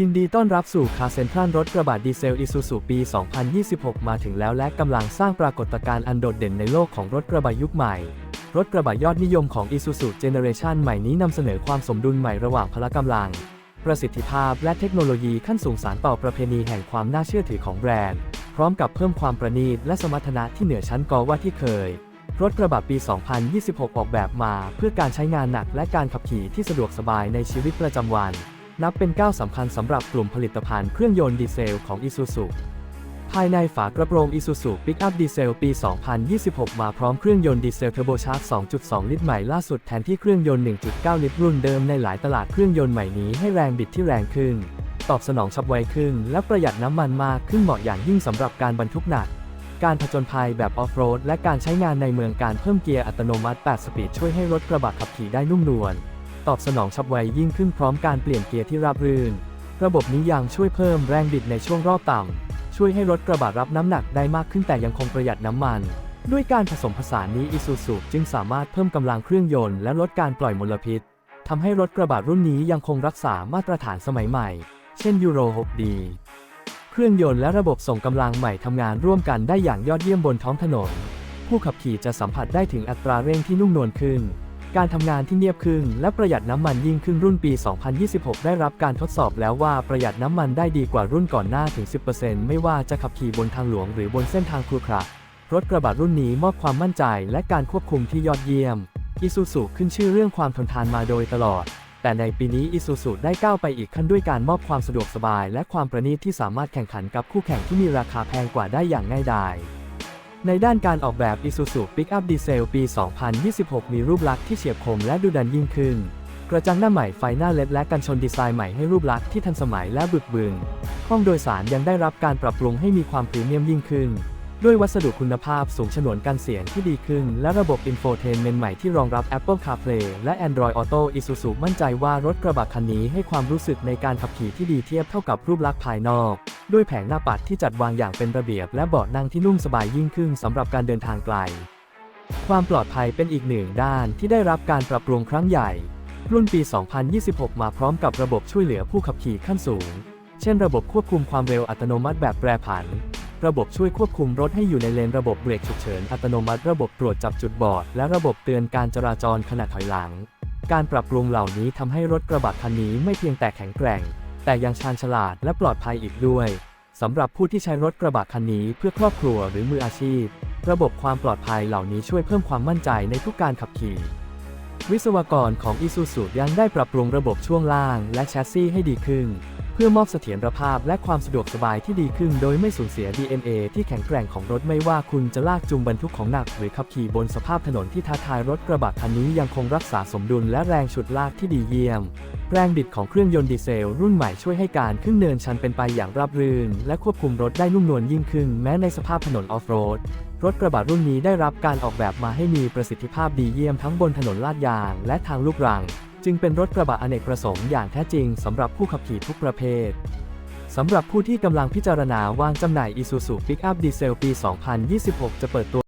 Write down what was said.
ยินดีต้อนรับสู่คาเซนทรัลรถกระบะดีเซลอิซูซูปี 2026 มาถึงแล้วและกำลังสร้างปรากฏการณ์อันโดดเด่นในโลกของรถกระบะยุคใหม่ รถกระบะยอดนิยมของ Isuzu Generation ใหม่นี้นำเสนอความสมดุลใหม่ระหว่างพละกำลัง ประสิทธิภาพและเทคโนโลยีขั้นสูงสารต่อประเพณีแห่งความน่าเชื่อถือของแบรนด์ พร้อมกับเพิ่มความประณีตและสมรรถนะที่เหนือชั้นกว่าที่เคย รถกระบะปี 2026 ออกแบบมา เพื่อการใช้งานหนักและการขับขี่ที่สะดวกสบายในชีวิตประจำวัน นับเป็นก้าวสำคัญสำหรับกลุ่มผลิตภัณฑ์เครื่องยนต์ดีเซลของ Isuzu ภายในฝากระโปรง Isuzu Pickup Diesel ปี 2026 มาพร้อมเครื่องยนต์ดีเซลเทอร์โบชาร์จ 2.2 ลิตรใหม่ล่าสุดแทนที่เครื่องยนต์ 1.9 ลิตรรุ่นเดิมในหลายตลาดเครื่องยนต์ใหม่นี้ให้แรงบิดที่แรงขึ้น ตอบสนองฉับไวขึ้น และประหยัดน้ำมันมากขึ้นเหมาะอย่างยิ่งสำหรับการบรรทุกหนัก การผจญภัยแบบออฟโรดและการใช้งานในเมืองการเพิ่มเกียร์อัตโนมัติ 8 สปีดช่วยให้รถกระบะขับขี่ได้นุ่มนวล ตอบสนองฉับไวยิ่งขึ้นพร้อมการเปลี่ยนเกียร์ที่ราบรื่น ระบบนี้ยังช่วยเพิ่มแรงบิดในช่วงรอบต่ำช่วยให้รถกระบะรับน้ำหนักได้มากขึ้นแต่ยังคงประหยัดน้ำมัน ด้วยการผสมผสานนี้ Isuzu จึงสามารถเพิ่มกำลังเครื่องยนต์และลดการปล่อยมลพิษทำให้รถกระบะรุ่นนี้ยังคงรักษามาตรฐานสมัยใหม่ เช่นยูโร 6D เครื่องยนต์และระบบส่งกำลังใหม่ทำงานร่วมกันได้อย่างยอดเยี่ยมบนท้องถนน ผู้ขับขี่จะสัมผัสได้ถึงอัตราเร่งที่นุ่มนวลขึ้น การทำงานที่เงียบขึ้นและประหยัดน้ำมันยิ่งขึ้นรุ่นปี 2026 ได้รับการทดสอบแล้วว่าประหยัดน้ำมันได้ดีกว่ารุ่นก่อนหน้าถึง 10%ไม่ว่าจะขับขี่บนทางหลวงหรือบนเส้นทางครุขระรถกระบะรุ่นนี้มอบความมั่นใจและการควบคุมที่ยอดเยี่ยม Isuzu ขึ้นชื่อเรื่องความทนทานมาโดยตลอด แต่ในปีนี้ Isuzu ได้ก้าวไปอีกขั้นด้วยการมอบความสะดวกสบาย และความประณีตที่สามารถแข่งขันกับคู่แข่งที่มีราคาแพงกว่าได้อย่างง่ายดาย ในด้านการออกแบบ Isuzu Pickup Diesel ปี 2026 มีรูปลักษณ์ที่เฉียบคมและดูดันยิ่งขึ้น กระจังหน้าใหม่ไฟหน้าเล็ดและกันชนดีไซน์ใหม่ให้รูปลักษณ์ที่ทันสมัยและบึกบึนห้องโดยสารยังได้รับการปรับปรุงให้มีความพรีเมียมยิ่งขึ้น ด้วยวัสดุคุณภาพสูงฉนวนกันเสียงที่ดีขึ้น และระบบ Infotainment ใหม่ที่รองรับ Apple CarPlay และ Android Auto Isuzu มั่นใจว่ารถกระบะคันนี้ให้ความรู้สึกในการขับขี่ที่ดีเทียบเท่ากับรูปลักษณ์ภายนอก ด้วยแผงหน้าปัดที่จัดวางอย่างเป็นระเบียบและเบาะนั่งที่นุ่มสบายยิ่งขึ้นสำหรับการเดินทางไกล ความปลอดภัยเป็นอีกหนึ่งด้านที่ได้รับการปรับปรุงครั้งใหญ่ รุ่นปี 2026 มาพร้อมกับระบบช่วยเหลือผู้ขับขี่ขั้นสูง เช่นระบบควบคุมความเร็วอัตโนมัติแบบแปรผัน ระบบช่วยควบคุมรถให้อยู่ในเลนระบบเบรกฉุกเฉินอัตโนมัติ ระบบตรวจจับจุดบอด และระบบเตือนการจราจรขณะถอยหลัง การปรับปรุงเหล่านี้ทำให้รถกระบะคันนี้ไม่เพียงแต่แข็งแกร่ง แต่ยังชาญฉลาดและปลอดภัยอีกด้วยสำหรับผู้ที่ใช้รถกระบะคันนี้เพื่อครอบครัวหรือมืออาชีพ ระบบความปลอดภัยเหล่านี้ช่วยเพิ่มความมั่นใจในทุกการขับขี่ วิศวกรของ Isuzu ยังได้ปรับปรุงระบบช่วงล่างและแชสซีให้ดีขึ้น เพื่อมอบเสถียรภาพและความสะดวกสบายที่ดีขึ้น โดยไม่สูญเสีย DNA ที่แข็งแกร่งของรถไม่ว่าคุณจะลากจูงบรรทุกของหนักหรือขับขี่บนสภาพถนนที่ท้าทายรถกระบะคันนี้ยังคงรักษาสมดุลและแรงฉุดลากที่ดีเยี่ยม แรงบิดของเครื่องยนต์ดีเซล รุ่นใหม่ช่วยให้การขึ้นเนินชันเป็นไปอย่างราบรื่น และควบคุมรถได้นุ่มนวลยิ่งขึ้น แม้ในสภาพถนนออฟโรดรถกระบะรุ่นนี้ได้รับการออกแบบมาให้มีประสิทธิภาพดีเยี่ยมทั้งบนถนนลาดยางและทางลูกรัง จึงเป็นรถกระบะอเนกประสงค์อย่างแท้จริงสำหรับผู้ขับขี่ทุกประเภทสำหรับผู้ที่กำลังพิจารณาวางจำหน่าย Isuzu Pickup Diesel ปี 2026 จะเปิดตัว